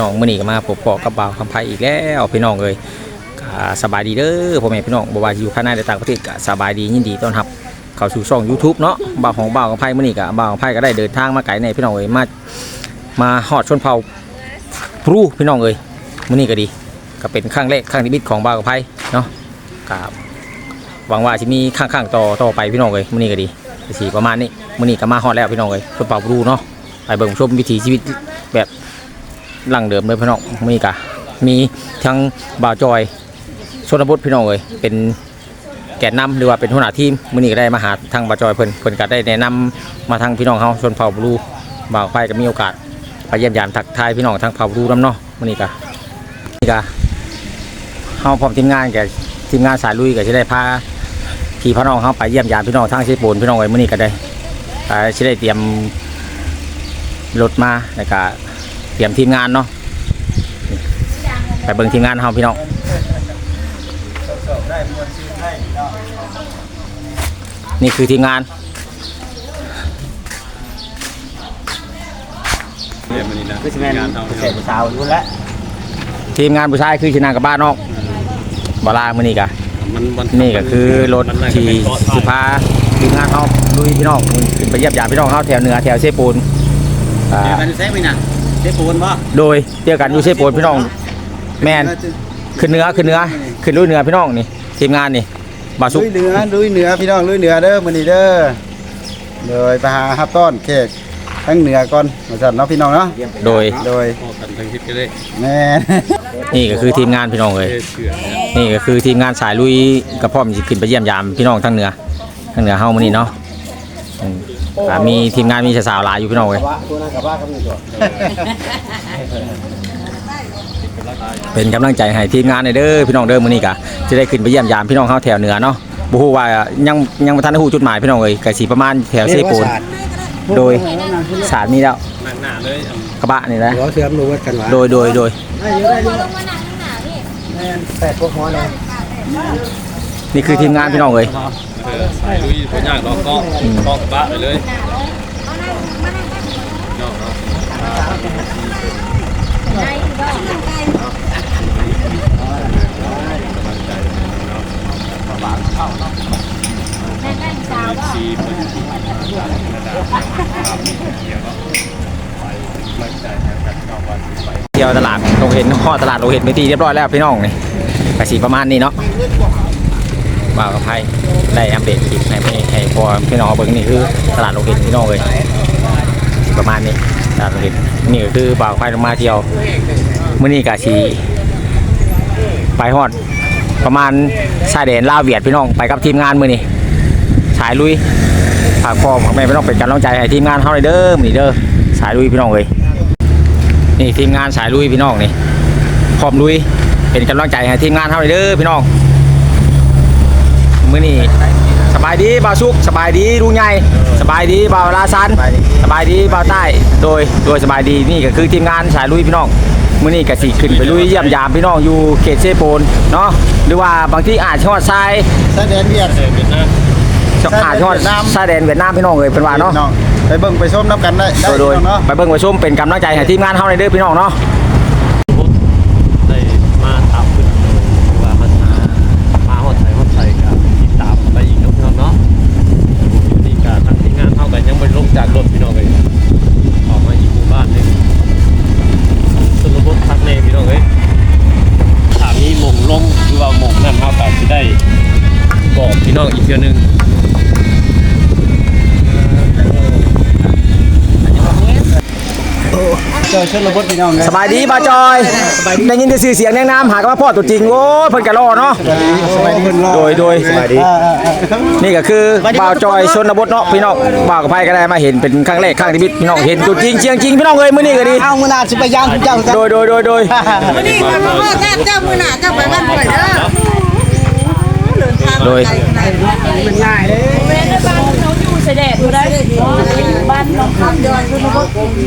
น่อแม่พี่น้องมื้อนี้ก็มาพบปะกับบ่าวคำไพอีกแล้วพี่น้องเอ้ยก็สบายดีเด้อพ่อแม่พี่น้องบ่ว่าอยู่ภายในหรือต่างประเทศก็สบายดียินดีต้อนรับเข้าสู่ช่อง YouTube เนาะบ่าวของบ่าวคำไพมื้อนี้ก็บ่าวคำไพก็ได้เดินทางมาไกลในพี่น้องเอ้ยมามาฮอดชนเผ่าปรูพี่น้องเอ้ยมื้อนี้ก็ดี ก็เป็นครั้งแรกครั้งที่บิดของบ่าวคำไพเนาะก็หวังว่าสิมีข้างๆต่อต่อไปพี่น้องเอ้ยมื้อนี้ก็ดีสิประมาณนี้มื้อนี้ก็มาฮอดแล้วพี่น้องเอ้ยชนเผ่าปรูเนาะไปเบิ่งชมวิถีชีวิตแบบ หลังเดิมเลยพี่น้องมีกะมีทั้งบ่าวจอยชนบทพี่น้องเลยเป็นแกนนำหรือว่าเป็นหัวหน้าทีมมื้อนี้ก็ได้มาหาทางบ่าวจอยเพิ่นเพิ่นก็ได้แนะนำมาทางพี่น้องเฮาชนเผ่าบลูบ่าวไฟก็มีโอกาสไปเยี่ยมยามทักทายพี่น้องทางเผ่าบลูนํเนาะมื้อนี้ก็นี่ก็เฮาพร้อมทีมงานแก่ทีมงานสายลุยก็สิได้พาพี่พี่น้องเฮาไปเยี่ยมยามพี่น้องทางเชฟปูนพี่น้องเอ้ยมื้อนี้ก็ได้ก็สิได้เตรียมรถมาแล้วก็ รียมทีมงานเนาะไปเบิ่งทีมงานเฮาพี่น้องนี่คือทีมงานเรียนมานี่นะคือสิแม่นงานเฮาเสร็จสาวอยู่แล้วทีมงานผู้ชายคือชนะกับบ้านนอกบาลามื้อนี้กะมันมันนี่ก็คือรถที่สิพาทีมงานเฮาลุยพี่น้องขึ้นไปเยี่ยมยามพี่น้องเฮาแถวเหนือแถวเซปูนอ่า เดี๋ยวกันเซฟไปน่ะเซฟปูนบ่โดยเจอกันอยู่เซปูนพี่น้อง แมนขึ้นเหนือขึ้นเหนือขึ้นลุยเหนือพี่น้องนี่ทีมงานนี่บาสุลุกยเหนือลุยเหนือพี่น้องลุยเหนือเด้อมื้อนี้เด้อเลยไปหาฮับต้อนแขกทั้งเหนือก่อนว่าซั่นเนาะพี่น้องเนาะโดยโดยพอกันทั้งคิดก็ได้แม่นี่ก็คือทีมงานพี่น้องเลยเอเชื่อเนี่ยนี่ก็คือทีมงานสายลุยกระพร้อมสิขึ้นไปเยี่ยมยามพี่น้องทั้งเหนือทั้งเหนือเฮามื้อนี้เนาะอืม อ่ามีทีมงานมีสาวๆหลายอยู่พี่น้องเลยว่าตัวนั้นกับว่ากับนี่ตัวเป็นกำลังใจให้ทีมงานหน่อยเด้อพี่น้องเด้อมื้อนี้ก็จะได้ขึ้นไปเยี่ยมยามพี่น้องเฮาแถวเหนือเนาะบ่ฮู้ว่ายังยังบ่ทันได้ฮู้จุดหมายพี่น้องเอ้ยก็สิประมาณแถวเซปูนโดยสารนี้แล้วนั่งหน้าเลยอันกระบะนี่แหละหัวเสื่อมรู้ว่ากันว่าโดยโดยโดยแม่นแปดพวกหัวเลยนี่คือทีมงานพี่น้องเอ้ย เออสายลุยบ่ยากดอกก็ก็กระบะไปเลยเนาะเนาะชีเพิ่นเที่ยวตลาดโรงเห็นฮอดตลาดโรงเห็นไปตีเรียบร้อยแล้วพี่น้องนี่ก็สิประมาณนี้เนาะ บ่าวกับไผได้อัปเดตคลิปให้ให้ให้พอพี่น้องเบิ่งนี่คือตลาดโรงเห็นพี่น้องเอ้ยประมาณนี้ตลาดโรงเห็นนี่ก็คือบ่าวกับไผมาเที่ยวมื้อนี้ก็สิไปฮอดประมาณชายแดนลาวเวียดพี่น้องไปกับทีมงานมื้อนี้สายลุยฝากพ่อฝากแม่พี่น้องเป็นกำลังใจให้ทีมงานเฮาเลยเด้อมื้อนี้เด้อสายลุยพี่น้องเอ้ยนี่ทีมงานสายลุยพี่น้องนี่พร้อมลุยเป็นกำลังใจให้ทีมงานเท่าเลยเด้อพี่น้อง มื้อนี้สบายดีบ่าวชุกสบายดีลุงใหญ่สบายดีบ่าวลาซันสบายดีบ่าวใต้โดยโดยสบายดีนี่ก็คือทีมงานสายลุยพี่น้องมื้อนี้ก็สิขึ้นไปลุยเยี่ยมยามพี่น้องอยู่เขตเซโปนเนาะหรือว่าบางที่อาจจะฮอดทรายชายแดนเวียดเออเป็นหน้าอาจจะฮอดทรายแดนเวียดนามพี่น้องเอ้ยเพิ่นว่าเนาะพี่องไปเบิ่งไปชมน้ำกันได้ได้โดยโดยพี่น้องเนาะไปเบิ่งไปชมเป็นกำลังใจให้ทีมงานเฮาเลยเด้อพี่น้องเนาะ ชนบทพี่น้องเลยสบายดีบ่าวจอยได้ยินแต่ชื่อเสียงแนะนำหากว่าพ่อตัวจริงโอ้ยเพิ่นก็รอเนาะสบายดีเพิ่นรอโดยโดยสบายดีนี่ก็คือบ่าวจอยชนบทเนาะพี่น้องบ่าวกับไผก็ได้มาเห็นเป็นครั้งแรกครั้งที่มิตพี่น้องเห็นตัวจริงเสียงจริงพี่น้องเอ้ยมื้อนี้ก็ดีเอามื้อหน้าสิไปย่างเจ้ากันโดยโดยโดยโดยวันนี้มันมาว่าเจ้ามือหนาเจ้าไปบ้านป่วยเด้อเดินทางโดยไกลขนาดนี้มันง่ายเด้ แม่ในบ้านน้อยู่เสด็จอยู่ได้บ้านน้องคำเดิน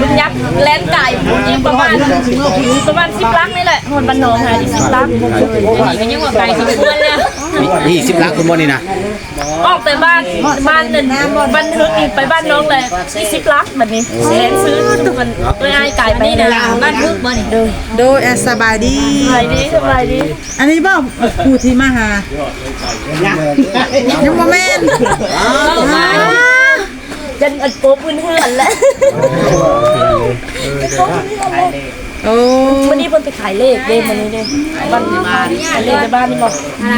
ลุงยักษ์แลนไก่ยิงประมาณประมาณสิบลักนี่แหละหมดบ้านนองค่ะสิบลักนี่ก็ยังว่าไก่สิบควรแล้ว นี่สิบลักคุณบ่นี่นะออกแต่บ้านบ้านนั่นบ้านทึกอีกไปบ้านน้องเลยยี่สิบลักแบบนี้แสนซื้อมันตัวง่ายไก่ไปนี่นะบ้านทึกบ่นี่โดยอะสบายดีสบายดีสบายดีอันนี้บ่ผู้ที่มาหายังบ่แม่นเข้ามาจันอัดโป๊บพื้นเฮือนแล้ว โอ้วันนี้เพิ่นไปขายเลขเด้วันนี้เด้บ้านมาขายเลขในบ้านนี่บ่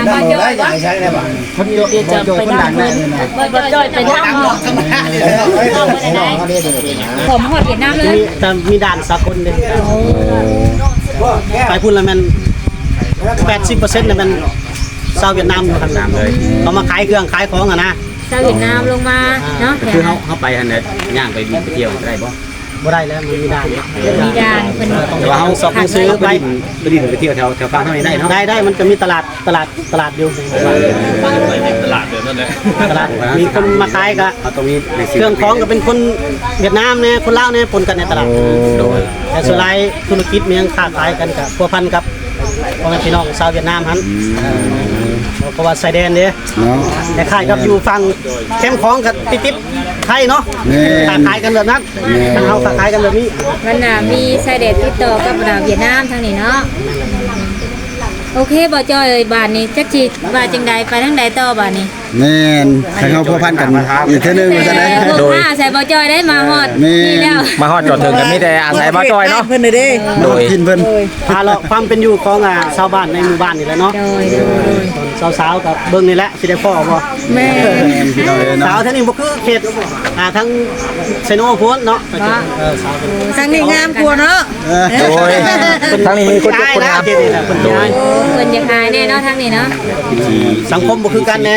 ได้อยากใช้ได้ป่ะคนโยคนโยคนดังได้เลยนะบ่จ้อยไปนั่งบ่ผมหอดเวียดนามเลยแต่มีด่านสากลเลยไปพูดแล้วมันแปดสิบเปอร์เซ็นต์เนี่ยมันชาวเวียดนามอยู่ข้างหน้าเลยเขามาขายเครื่องขายของอะนะชาวเวียดนามลงมาเนาะคือเขาเขาไปอันเนี้ยย่างไปบินไปเที่ยวได้บ่ บ่ได้แล้วมันมีด่านมีด่านเป็นแต่ว่าเขาสอบซื้อไปไปดินไปเที่ยวแถวแถวฝั่งเท่านี้ได้เนาะได้ได้มันจะมีตลาดตลาดตลาดอยู่ตลาดเดือนนั่นแหละตลาดมีคนมาขายก็ตรงนี้เครื่องของก็เป็นคนเวียดนามเนี่ยคนลาวเนี่ยปนกันในตลาดโดยแต่ส่วนรายธุรกิจเมียงค้าขายกันกับพัวพันกับพ่อแม่พี่น้องชาวเวียดนามฮัน เพราะว่าชายแดนเนี่ยเนาะแต่ขายกับอยู่ฝั่งเข้มของกับติดติดๆไทยเนาะแม่นค้าขายกันแบบนั้นทางเฮาค้าขายกันแบบนี้มันน่ะมีชายแดนติดต่อกับดาวเวียดนามทางนี้เนาะโอเคบ่จอยเอ้ยบาทนี้จักสิว่าจังใดไปทางใดต่อบาทนี้ แม่นให้เขาพัวพันกันอีกเท่านึงว่าจะได้พวกโดย ข้าใส่บ่จอยได้มาฮอดแม่นี่แล้ว มาฮอดจอดถึงกันมีแต่อาศัยบ่าวจอยเนาะ เพิ่นน่ะเด้โดยกินเพิ่นพาเราความเป็นอยู่ของอ่าชาวบ้านในหมู่บ้านนี่แหละเนาะโดยโดยสาวๆกับเบิ่งนี่แหละสิได้พ่อบ่แม่พี่น้องเอ้ยสาวเนาะเท่านี้บ่คือเขตอ่าทั้งไซโนโพนเนาะเออสาวเป็นทางนี้งามกว่าเนาะเออโดยทั้งนี้มีคนทุกคนนะครับเขตนี่แหละคนย้ายโอ้เพิ่นจะขายแน่เนาะทางนี้เนาะ สังคมบ่คือกันแน่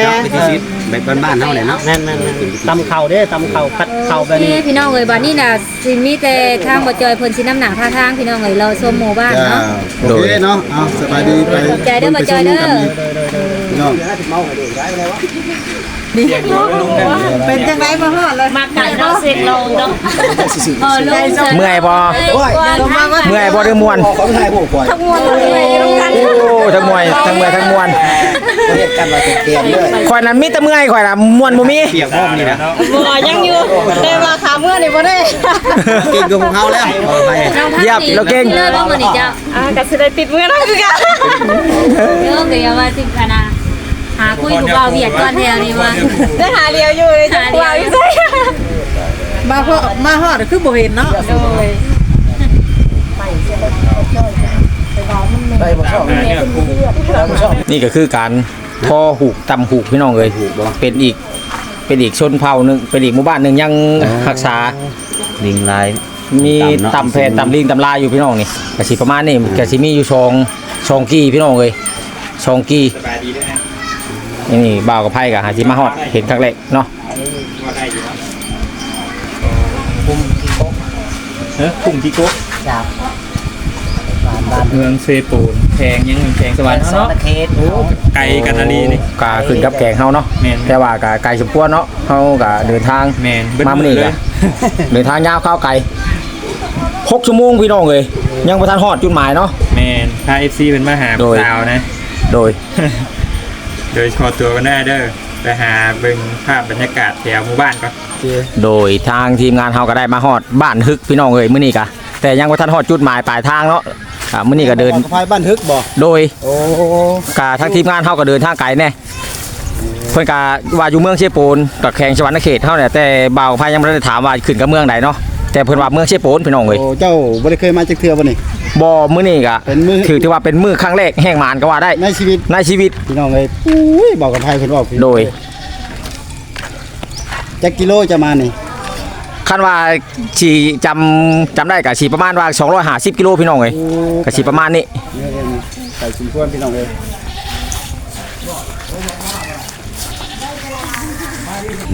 แบบบ้านๆเฮาเนี่ยเนาะแม่นๆตำข้าวเด้ตำข้าวคัดข้าวแบบโอเคนี้ พี่น้องเอ้ยบาดนี้น่ะสิมีแต่ทางบ่จอยเพิ่นสิน้ำหนักท่าทางพี่น้องเอ้ยเราชมหมู่บ้านจ้าเนาะโอเคเนาะเอาสบายดีไปใจเด้อมาจอยเด้อพี่น้อง นี่เป็นจังไดมาฮอดเลยมาไก่เราเสกเราเนาะเออลงเสร็จเมื่อยบ่ลงมาว่าเมื่อยบ่หรือม่วนขอถ่ายรูปก่อนทั้งมวลเลยลงกันโอ้ทั้งมวยทั้งเมื่อยทั้งม่วนเฮ็ดกันว่าเตรียมเลยข่อยนั้นมีแต่เมื่อยข่อยน่ะม่วนบ่มีเปียกพร้อมนี่นะบ่ยังอยู่แต่ว่าขาเมื่อนี่บ่ได้เก่งกว่าพวกเฮาแล้วเอาไปน้องพักเยียบนี่แล้วเก่งเลยบ่มื้อนี้เจ้าอ่าก็สิได้ติดมือแล้วคือกันเดี๋ยวก็อย่าว่าสิคณะ หาคุยกับเราเวียดก่อนแถวนี้ว่าได้หาเดียวอยู่เลยจะกลัวอยู่ใช่มาพอมาฮอดคือบ่เห็นเนาะนี่ก็คือการทอหูกตำหูกพี่น้องเอ้ยเป็นอีกเป็นอีกชนเผ่าหนึงเป็นอีกหมู่บ้านหนึงยังรักษาลิงลายมีตำแพนตำลิงตำลายอยู่พี่น้องนี่กะสิประมาณนี้กะสิมีอยู่ชองชองกี้พี่น้องเอ้ยชองกี้ นี่นี่บ่าวกับไพ่กับหาสิมาฮอดเห็นครั้งแรกเนาะเฮ้ยกลุ่มที่กุ๊กเมืองเซปูนแพงยังแพงสวรรค์เนาะโอ้ไกลกันนาลีนี่กาขึ้นกับแกงเฮาเนาะแม่นแต่ว่ากะไกลสมควรเนาะเฮากะเดินทางแมนเบิดมามื้อนี้เลกะยเดินทางยาวเข้าวไกลหกชั่วโมงพี่น้องเอ้ยยังบ่ทันฮอดจุดหมายเนาะแมนพาเอฟซีเป็นมาหาโดยสาวนะ โดย โดยขอตัวกันได้เด้อไปหาเบิ่งภาพบรรยากาศแถวหมู่บ้านก่อนโดยทางทีมงานเฮาก็ได้มาฮอดบ้านฮึกพี่น้องเอ้ยมื้อนี้กะแต่ยังบ่ทันฮอดจุดหมายปลายทางเนาะอ่ามื้อนี้ก็เดินภายบ้านฮึกบ่โดยโอ้กะทางทีมงานเฮาก็เดินทางไกลแน่เพิ่นกะว่าอยู่เมืองเชโปนกับแข่งชวันเขตเฮาเนี่ยแต่บ่าวพายยังบ่ได้ถามว่าขึ้นกับเมืองใดเนาะ แต่เพิ่นว่าเมืองเชโปนพี่น้องเอ้ยโอ้เจ้าบ่ได้เคยมาจักเทื่อบ่นี่ บ่มื้อนี้กะเป็นมื้อ ถือที่ว่าเป็นมื้อครั้งแรกแห่งมานก็ว่าได้ในชีวิตในชีวิตพี่น้องเอ้ยอุ้ยบอกกับไผเพิ่นว่าโดยจักกิโลจะมานี่คันว่าสิจำจำได้ก็สิประมาณว่า 250กิโลพี่น้องเอ้ยโอ้ก็สิประมาณนี้ เนี่ยๆใส่สมควรพี่น้องเอ้ย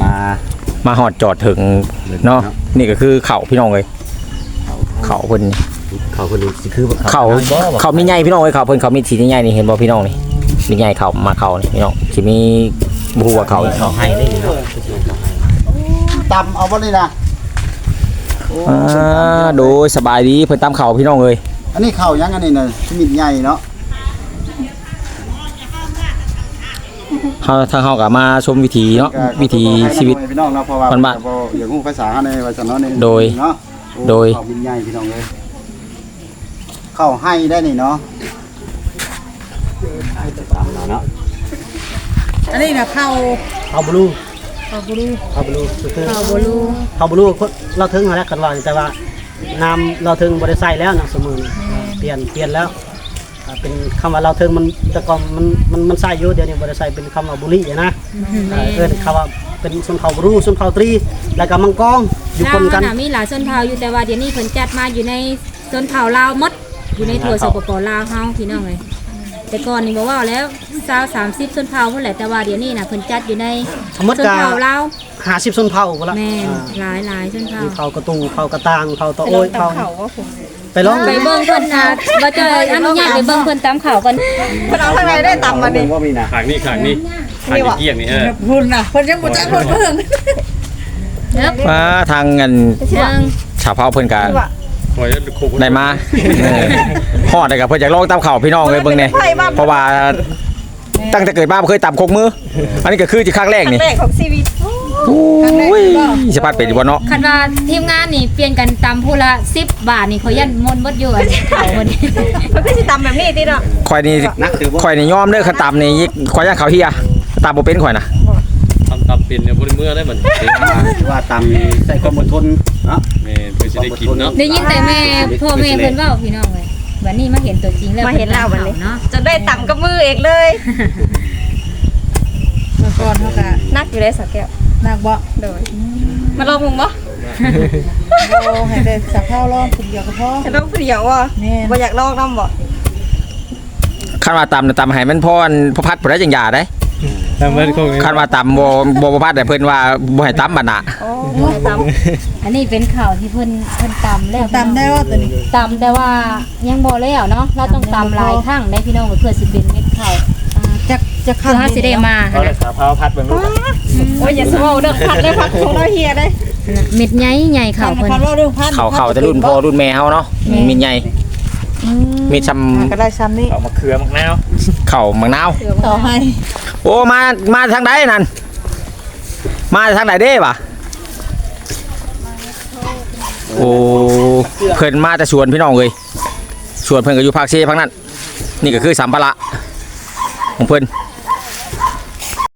มา มาฮอดจอดถึงเนาะนี่ก็คือเขาพี่น้องเอ้ยเขาเพิ่นเขาคนนี้คือเขาเขามีใหญ่พี่น้องเอ้ยเขาเพิ่นเขามีสีใหญ่นี่เห็นบ่พี่น้องนี่มีใหญ่เขามาเขานี่พี่น้องสิมีบ่ฮู้ว่าเขาอีกเขาให้ได้เนาะตำเอาบ่นี่นะอ่าโดยสบายดีเพิ่นตามเขาพี่น้องเอ้ยอันนี้ข้าวยังอันนี้น่ะชมิดใหญ่เนาะ เฮาทางเฮาก็มาชมวิถีเนาะวิถีชีวิต พี่น้องเนาะเพราะว่าบ้านๆ บ่อย่างฮู้ภาษาในว่าซั่นเนาะในโดยเนาะโอ้โดย เข้าบินใหญ่พี่น้องเอ้ยเข้าให้ได้นี่เนาะอันนี้น่ะเข้าเอาบลูเข้าบ่รู้เอาบลูคือเขาบ่รู้เอาบลูคนเราถึงแล้วกันว่าแต่ว่าน้ำเราถึงบ่ได้ใส่แล้วนะสมือนี้เปลี่ยนเปลี่ยนแล้วอ่า เป็นคำว่าเราถึงมันแต่ก่อนมันมันมันใส่อยู่เดี๋ยวนี้บ่ได้ใส่เป็นคำว่าบุรีนะเออเอิ้นคำว่าเป็นชนเผ่าบรูชนเผ่าตรีแล้วก็มังกรอยู่ลาควนกันน่ะมีหลายชนเผ่าอยู่แต่ว่าเดี๋ยวนี้เพิ่นจัดมาอยู่ในชนเผ่าลาวหมดอยู่ในทั่วสปปลาวเฮาพี่น้องเลยแต่ก่อนนี่บอกว่าแล้ว20 30ชนเผ่าพุ่นแหละแต่ว่าเดี๋ยวนี้น่ะเพิ่นจัดอยู่ในทั้งหมดชนก็เผ่าลาว50ชนเผ่าพุ่นละแม่นอ่าหลายหลายชนเผ่ามีเผ่ากระตูเผ่ากระตางเผ่าตะโอ้ยเผ่า ไปร้องไปเบิ่งเพิ่นน่ะบ่จะอนุญาตไปเบิ่งเพิ่นตามข่าวกันเพิ่นเอาทางไหนได้ตำมาดิว่ามีนะขางนี่ขางนี่ขางนี่เกี้ยงนี่เออพุ่นน่ะเพิ่นยังบ่จักเพิ่นเพิ่งเด้อว่าทางเงินเบิ่งชาวเผ่าเพิ่นก็คอยจะโคกได้มาเออฮอดได้ก็เพิ่นอยากลองตามเข่าพี่น้องเลยเบิ่งแน่เพราะว่าตั้งแต่เกิดมาบ่เคยตำคกมือ อันนี้ก็คือที่ครั้งแรกนี่แรกของชีวิตโอ้ยสิพัดเป็นอยู่บ่เนาะคันว่าทีมงานนี่เปลี่ยนกันตามผู้ละ10บาทนี่เขายันมนต์บ่อยู่อันเขาคนนี้เพิ่นก็สิตำแบบนี้ติเนาะข่อยนี่ข่อยนี่ยอมเด้อคันตำนี่ข่อยย่างเขาเฮียตำบ่เป็นข่อยนะทำตำเป็นเนี่ยบริเมื่อได้เหมือนว่าตามใส่ความอดทนเนาะแม่เพื่อจะได้กินเนาะได้ยินแต่แม่พ่อแม่เพิ่นเว้าพี่น้องเลยบัดนี้มาเห็นตัวจริงแล้วมาเห็นแล้วบัดนี้เนาะจะได้ตำกับมือเองเลยเมื่อก่อนเขาก็นักอยู่ได้สักแก้ว นักบ่โดยมาลองมึงบ่โอ้ให้ได้สักข้าวร้อนคนเดียวก็พอจะต้องผู้เดียวบ่แม่นบ่อยากลองนำบ่คันว่าตำน่ะตำให้มันพรพระพัดบ่ได้จังยาได้ทำมันคงคันว่าตำบ่บ่บ่พัดแต่เพิ่นว่าบ่ให้ตำบัดน่ะโอ้บ่ให้ตำอันนี้เป็นข่าวที่เพิ่นเพิ่นตำแล้วตามได้ว่าตัวนี้ตำแต่ว่ายังบ่แล้วเนาะเราต้องตำหลายครั้งได้พี่น้องเพื่อสิเป็นเม็ดข้าวอ่า จะจะเพื่อเฮาสิได้มาเอาเลยครับพาพัดเบิ่งลูกโอ้ยอย่าสมเอาเด้อพัดได้พัดของเราเฮียได้เม็ดใหญ่ใหญ่คัข้าวนเพิ่นคันว่าเรื่องพันเขาเขาจะรุ่นพ่อรุ่นแม่เฮาเนาะมีใหญ่มีชำก็ได้ซ้ำนี่เอามาเขือมะนาวเข่ามังนาว ต่อให้โอ้มามาทางใดนั่นมาทางไหนเด้ปะโอ้เพิ่นมาแต่สวนพี่น้องเลยสวนเพิ่นก็อยู่ภาคเซพังนั้น นี่ก็คือสัมภาระของเพิ่น